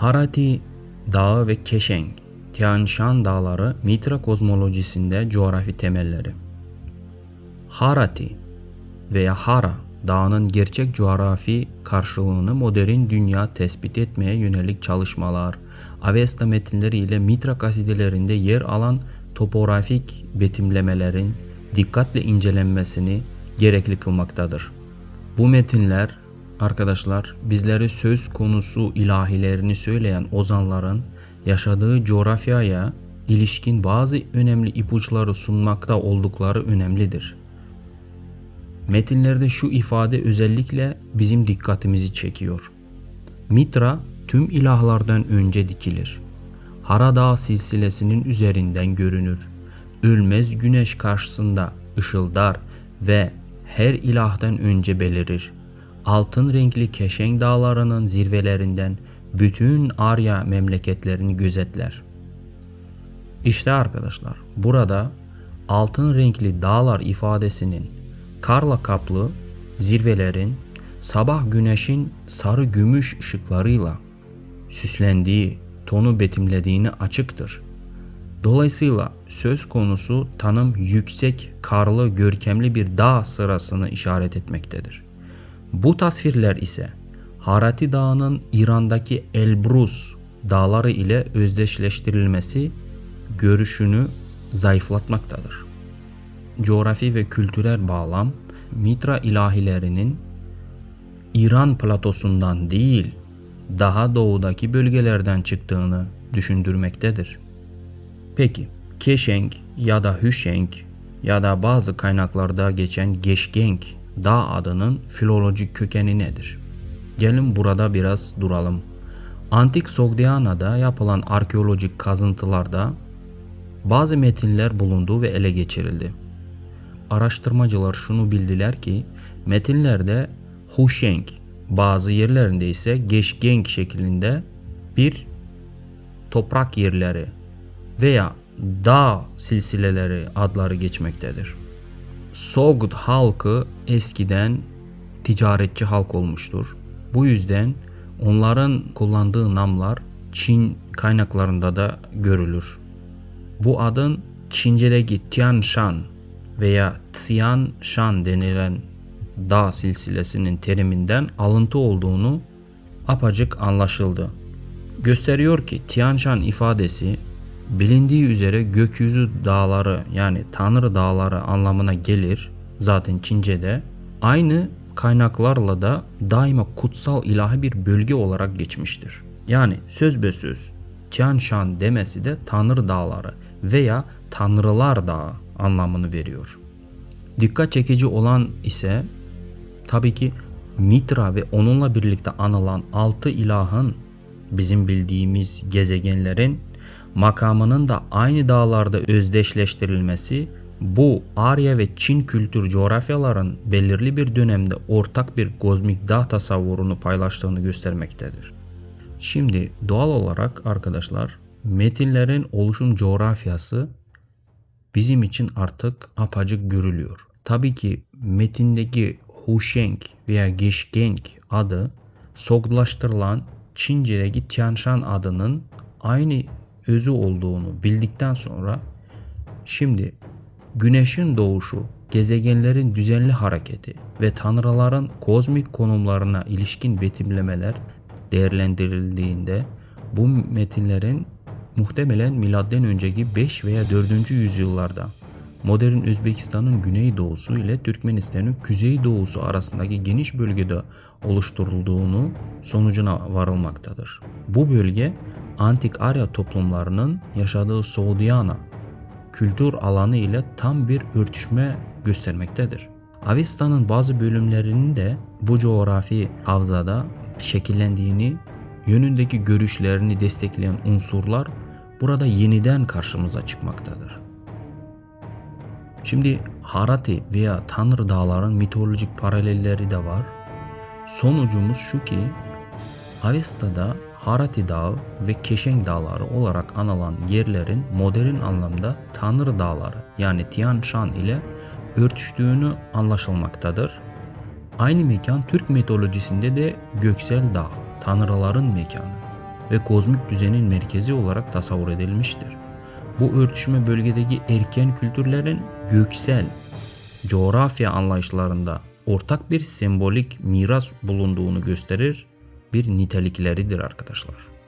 Harati Dağı ve Keşeng, Tian Shan Dağları Mitra kozmolojisinde coğrafi temelleri. Harati veya Hara dağının gerçek coğrafi karşılığını modern dünya tespit etmeye yönelik çalışmalar, Avesta metinleri ile Mitra kasidelerinde yer alan topografik betimlemelerin dikkatle incelenmesini gerekli kılmaktadır. Bu metinler arkadaşlar bizlere söz konusu ilahilerini söyleyen ozanların yaşadığı coğrafyaya ilişkin bazı önemli ipuçları sunmakta oldukları önemlidir. Metinlerde şu ifade özellikle bizim dikkatimizi çekiyor. Mitra tüm ilahlardan önce dikilir. Hara Dağı silsilesinin üzerinden görünür. Ölmez güneş karşısında ışıldar ve her ilahtan önce belirir. Altın renkli Keşeng dağlarının zirvelerinden bütün Arya memleketlerini gözetler. İşte arkadaşlar burada altın renkli dağlar ifadesinin karla kaplı zirvelerin sabah güneşin sarı gümüş ışıklarıyla süslendiği, tonu betimlediğini açıktır. Dolayısıyla söz konusu tanım yüksek, karlı, görkemli bir dağ sırasını işaret etmektedir. Bu tasvirler ise Harati Dağı'nın İran'daki Elbrus dağları ile özdeşleştirilmesi görüşünü zayıflatmaktadır. Coğrafi ve kültürel bağlam Mitra ilahilerinin İran platosundan değil, daha doğudaki bölgelerden çıktığını düşündürmektedir. Peki, Keşeng ya da Hüşeng ya da bazı kaynaklarda geçen Geşgenk dağ adının filolojik kökeni nedir? Gelin burada biraz duralım. Antik Sogdiana'da yapılan arkeolojik kazıntılarda bazı metinler bulundu ve ele geçirildi. Araştırmacılar şunu bildiler ki metinlerde Huşeng, bazı yerlerinde ise Geşgenk şeklinde bir toprak yerleri veya dağ silsileleri adları geçmektedir. Sogd halkı eskiden ticaretçi halk olmuştur. Bu yüzden onların kullandığı namlar Çin kaynaklarında da görülür. Bu adın Çince'deki Tian Shan veya Tian Shan denilen dağ silsilesinin teriminden alıntı olduğunu apacık anlaşıldı. Gösteriyor ki Tian Shan ifadesi bilindiği üzere gökyüzü dağları yani tanrı dağları anlamına gelir zaten Çince'de. Aynı kaynaklarla da daima kutsal ilahi bir bölge olarak geçmiştir. Yani söz be söz Tian Shan demesi de tanrı dağları veya tanrılar dağı anlamını veriyor. Dikkat çekici olan ise tabii ki Mitra ve onunla birlikte anılan altı ilahın bizim bildiğimiz gezegenlerin makamının da aynı dağlarda özdeşleştirilmesi bu Arya ve Çin kültür coğrafyaların belirli bir dönemde ortak bir kozmik dağ tasavvurunu paylaştığını göstermektedir. Şimdi doğal olarak arkadaşlar metinlerin oluşum coğrafyası bizim için artık apacık görülüyor. Tabii ki metindeki Huşeng veya Geşgenk adı soglaştırılan Çince'deki Tianshan adının aynı özü olduğunu bildikten sonra şimdi güneşin doğuşu, gezegenlerin düzenli hareketi ve tanrıların kozmik konumlarına ilişkin betimlemeler değerlendirildiğinde bu metinlerin muhtemelen milattan önceki 5 veya 4. yüzyıllarda modern Özbekistan'ın güneydoğusu ile Türkmenistan'ın kuzeydoğusu arasındaki geniş bölgede oluşturulduğunu sonucuna varılmaktadır. Bu bölge antik Arya toplumlarının yaşadığı Soğudiyana kültür alanı ile tam bir örtüşme göstermektedir. Avesta'nın bazı bölümlerinin de bu coğrafi havzada şekillendiğini, yönündeki görüşlerini destekleyen unsurlar burada yeniden karşımıza çıkmaktadır. Şimdi Harati veya Tanrı dağların mitolojik paralelleri de var. Sonucumuz şu ki Avesta'da Harati Dağı ve Keşeng Dağları olarak anılan yerlerin modern anlamda Tanrı Dağları yani Tian Shan ile örtüştüğünü anlaşılmaktadır. Aynı mekan Türk mitolojisinde de Göksel Dağ, tanrıların mekanı. ve kozmik düzenin merkezi olarak tasavvur edilmiştir. Bu örtüşme bölgedeki erken kültürlerin göksel coğrafya anlayışlarında ortak bir sembolik miras bulunduğunu gösterir bir nitelikleridir arkadaşlar.